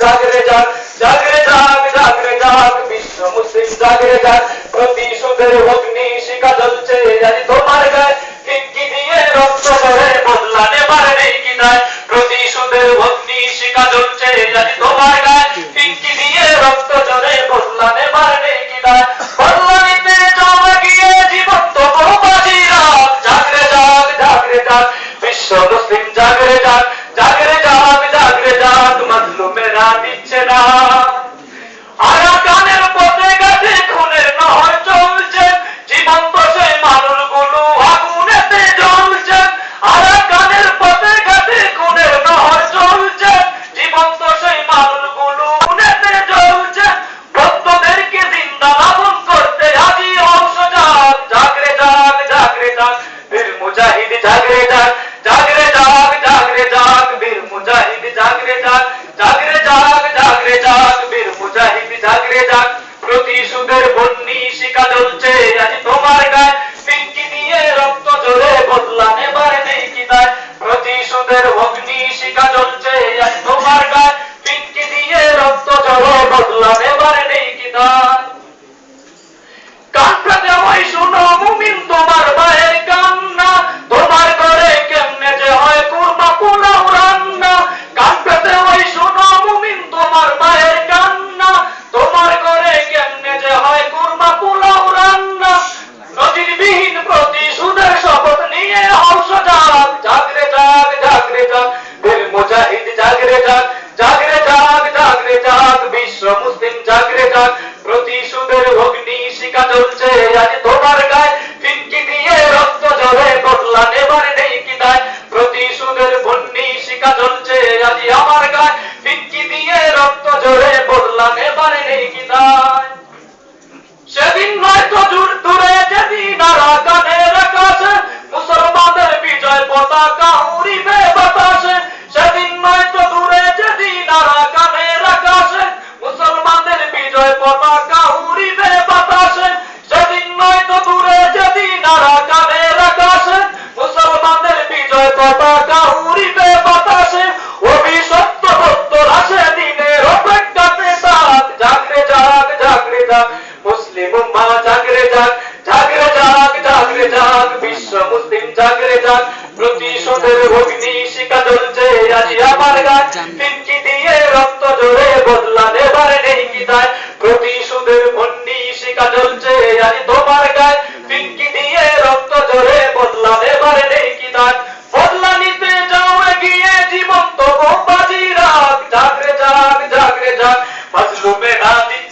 জাগরে যাক জাগরে যাক জাগরে যাক, বিশ্ব মুসলিম জাগরে যাক প্রতিশোধের অগ্নি শিখা জ্বলছে আজ তোমার গায়ে। ফিঙ্কি দিয়ে রক্ত ধরে বদলা নেবার নেই কি নাই প্রতিশোধের অগ্নি শিখা জ্বলছে আজ তোমার গায়ে। ফিঙ্কি দিয়ে রক্ত ঝরে বদলা নেবার নেই কি নাই বদলা নিতে জমা গিয়ে জীবন তো বাজি রাখ জাগরে যাক জাগরে যাক, বিশ্ব মুসলিম জাগরে যাক, জাগরে না জ্বলছে আজ তোমার জাগরে যাক জাগরে যাক জাগরে প্রতিশোধের অগ্নি শিকা জ্বলছে আজ তোমার গায়ে যাক প্রতিশোধের অগ্নি শিকা জ্বলছে আজ আমার গান পিঙ্কি দিয়ে রক্ত জোরে বদলা নেবার নেই কি দায়। প্রতিশোধের বন্যি শিকা জ্বলছে আজ তোমার গায়ে। পিঙ্কি দিয়ে রক্ত জোরে বদলা নেবার নেই কি দায়। বদলা নিতে যাও এগিয়ে জীবন তো বাজি রাখ জাগরে যাক জাগরে যাক। মাজলুমেরা না জাগরে